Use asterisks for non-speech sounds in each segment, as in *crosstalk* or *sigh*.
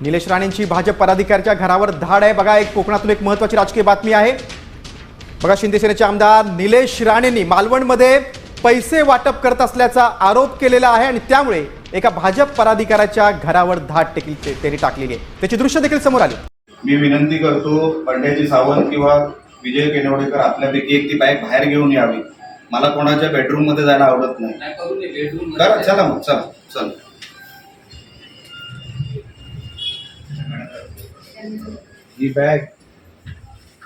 निलेश राणेंची भाजप पदाधिकाऱ्याच्या घरावर धाड आहे. बघा एक कोकणातून एक महत्वाची राजकीय बातमी आहे. बघा शिंदे सेनेचे आमदार निलेश राणेंनी मालवणमध्ये पैसे वाटप करत असल्याचा आरोप केलेला आहे आणि त्यामुळे एका भाजप पदाधिकाऱ्याच्या घरावर धाड टेकली त्यांनी टाकलेली आहे. त्याची दृश्य देखील समोर आली. मी विनंती करतो पंड्याजी सावंत किंवा विजय केनवडेकर आपल्यापैकी एक ती बाईक बाहेर घेऊन यावी. मला कोणाच्या बेडरूममध्ये जायला आवडत नाही. चला मग चला चल. ही बॅग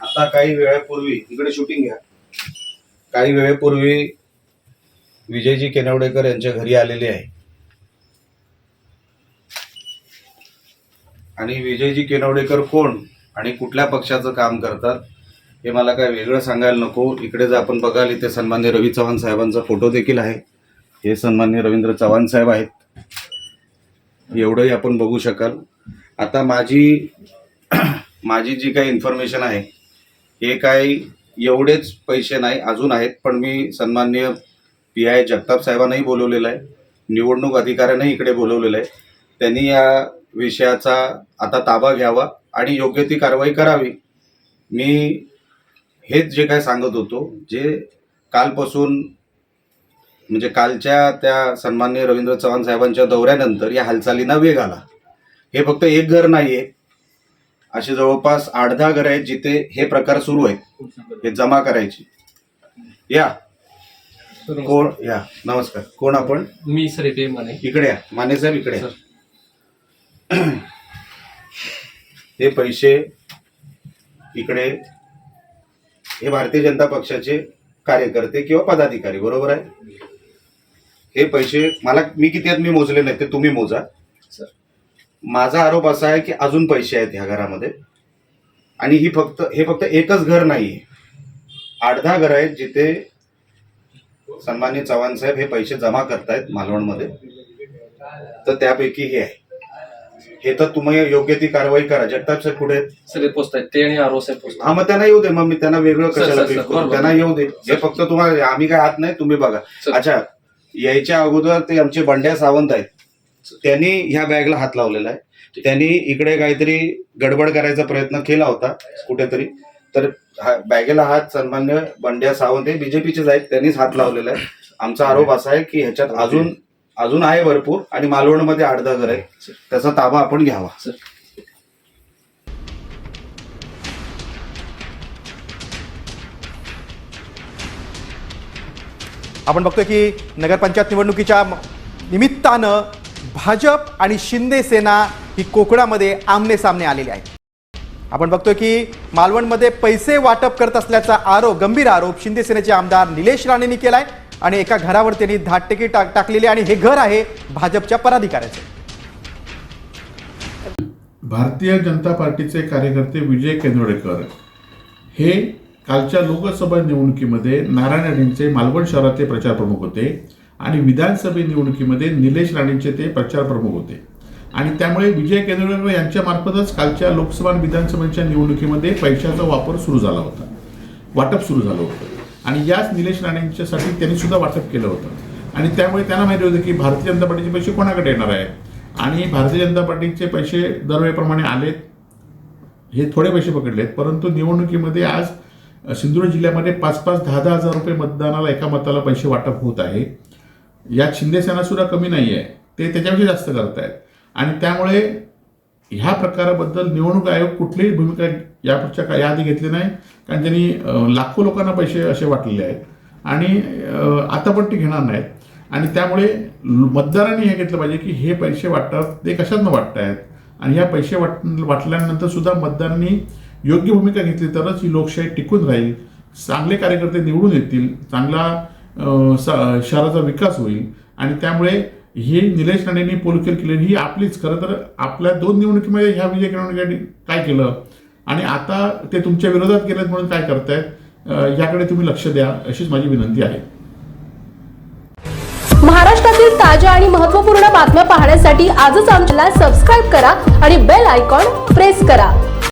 आता काही वेळापूर्वी इकडे शूटिंग घ्या. काही वेळेपूर्वी विजयजी केनवडेकर यांच्या घरी आलेली आहे. आणि विजयजी केनवडेकर कोण आणि कुठल्या पक्षाचं काम करतात हे मला काय वेगळं सांगायला नको. इकडे जर आपण बघाल इथे सन्मान्य रवी चव्हाण साहेबांचा फोटो देखील आहे. हे सन्मान्य रवींद्र चव्हाण साहेब आहेत. एवढंही आपण बघू शकाल. आता माझी माझी जी काही इन्फॉर्मेशन आहे हे काही एवढेच पैसे नाही अजून आहेत पण मी सन्मान्य पी आय जगताप साहेबांनाही बोलवलेलं आहे. निवडणूक अधिकाऱ्यांनाही इकडे बोलवलेलं आहे. त्यांनी या विषयाचा आता ताबा घ्यावा आणि योग्य ती कारवाई करावी. मी हेच जे काय सांगत होतो जे कालपासून म्हणजे कालच्या त्या सन्मान्य रवींद्र चव्हाण साहेबांच्या दौऱ्यानंतर या हालचालींना वेग आला. हे फक्त एक घर नाही आहे असे जवळपास आठ दहा घर आहेत जिथे हे प्रकार सुरू आहेत. हे जमा करायची. या. कोण? या. नमस्कार. कोण आपण? मी सर इथे म्हणे इकडे या. माने साहेब इकडे या. *clears throat* हे पैसे इकडे हे भारतीय जनता पक्षाचे कार्यकर्ते किंवा पदाधिकारी बरोबर आहे? हे पैसे मला मी किती आहेत मी मोजले नाही ते तुम्ही मोजा. सर. माझा आरोप असा आहे की अजून पैसे आहेत ह्या घरामध्ये. आणि ही फक्त हे फक्त एकच घर नाहीये. आठ दहा घर आहेत जिथे सन्मान्य चव्हाण साहेब हे पैसे जमा करतायत मालवणमध्ये. तर त्यापैकी हे आहे. हे तर तुम्ही योग्य ती कारवाई करा. जगताप सर कुठे आहेत? सगळे पोस्ट आहेत. ते आणि आरो साहेब पोस्ट हा मग त्यांना येऊ दे. मग मी त्यांना वेगळं कशाला करू? त्यांना येऊ दे. हे फक्त तुम्हाला आम्ही काय हात नाही तुम्ही बघा. अच्छा यायच्या अगोदर ते आमचे बंड्या सावंत आहेत. त्यांनी ह्या बॅगला हात लावलेला आहे. त्यांनी इकडे काहीतरी गडबड करायचा प्रयत्न केला होता कुठेतरी. तर हा- बॅगेला हात सन्मान्य बंड्या सावंत हे बीजेपीचेच आहेत त्यांनीच हात लावलेला आहे. आमचा आरोप असा आहे की ह्याच्यात अजून अजून आहे भरपूर आणि मालवणमध्ये आठ दहा घर आहे त्याचा ताबा आपण घ्यावा. आपण बघतोय की नगरपंचायत निवडणुकीच्या निमित्तानं भाजप आणि शिंदे सेना ही कोकणामध्ये आमने सामने आलेली आहे आपण बघतोय की मालवणमध्ये पैसे वाटप करत असल्याचा आरोप गंभीर आरोप शिंदे सेनेचे आमदार निलेश राणेंनी केलाय आणि एका घरावर त्यांनी धाटटेकी टाक टाकलेली आणि हे घर आहे भाजपच्या पदाधिकाऱ्याचे. भारतीय जनता पार्टीचे कार्यकर्ते विजय केंद्रेकर हे कालच्या लोकसभा निवडणुकीमध्ये नारायण राणेंचे मालवण शहरातले प्रचार प्रमुख होते. आणि विधानसभे निवडणुकीमध्ये निलेश राणेंचे ते प्रचार प्रमुख होते. आणि त्यामुळे विजय केंद्रेकर यांच्यामार्फतच कालच्या लोकसभा आणि विधानसभेच्या निवडणुकीमध्ये पैशाचा वापर सुरू झाला होता. वाटप सुरू झालं होतं. आणि याच निलेश राणेंच्यासाठी त्यांनी सुद्धा वाटप केलं होतं. आणि त्यामुळे त्यांना माहिती होतं की भारतीय जनता पार्टीचे पैसे कोणाकडे येणार आहे? आणि भारतीय जनता पार्टीचे पैसे दरवेळेप्रमाणे आलेत. हे थोडे पैसे पकडलेत. परंतु निवडणुकीमध्ये आज सिंधुदुर्ग जिल्ह्यामध्ये पाच पाच दहा दहा हजार रुपये मतदानाला एका मताला पैसे वाटप होत आहे. यात शिंदे सेना सुद्धा कमी नाही आहे ते त्याच्यापेक्षा जास्त करतायत. आणि त्यामुळे ह्या प्रकाराबद्दल निवडणूक आयोग कुठलीही भूमिका यापुढच्या का याआधी घेतली नाही. कारण त्यांनी लाखो लोकांना पैसे असे वाटलेले आहेत. आणि आता पण ते घेणार नाहीत. आणि त्यामुळे मतदारांनी हे घेतलं पाहिजे की हे पैसे वाटतात ते कशातनं वाटतायत? आणि ह्या पैसे वाट वाटल्यानंतर सुद्धा मतदारांनी योग्य भूमिका घेतली तरच ही लोकशाही टिकून राहील. चांगले कार्यकर्ते निवडून येतील. चांगला शहराचा विकास होईल. आणि त्यामुळे ही निलेश राणेंनी पोलकेल केलेली ही आपलीच. खरं तर आपल्या दोन निवडणुकीमध्ये ह्या विजय किरणकडे काय केलं? आणि आता ते तुमच्या विरोधात गेलेत म्हणून काय करतायत? याकडे तुम्ही लक्ष द्या. अशीच माझी विनंती आहे. महाराष्ट्रातील ताज्या आणि महत्त्वपूर्ण बातम्या पाहण्यासाठी आजच आमच्याला सबस्क्राईब करा आणि बेल आयकॉन प्रेस करा.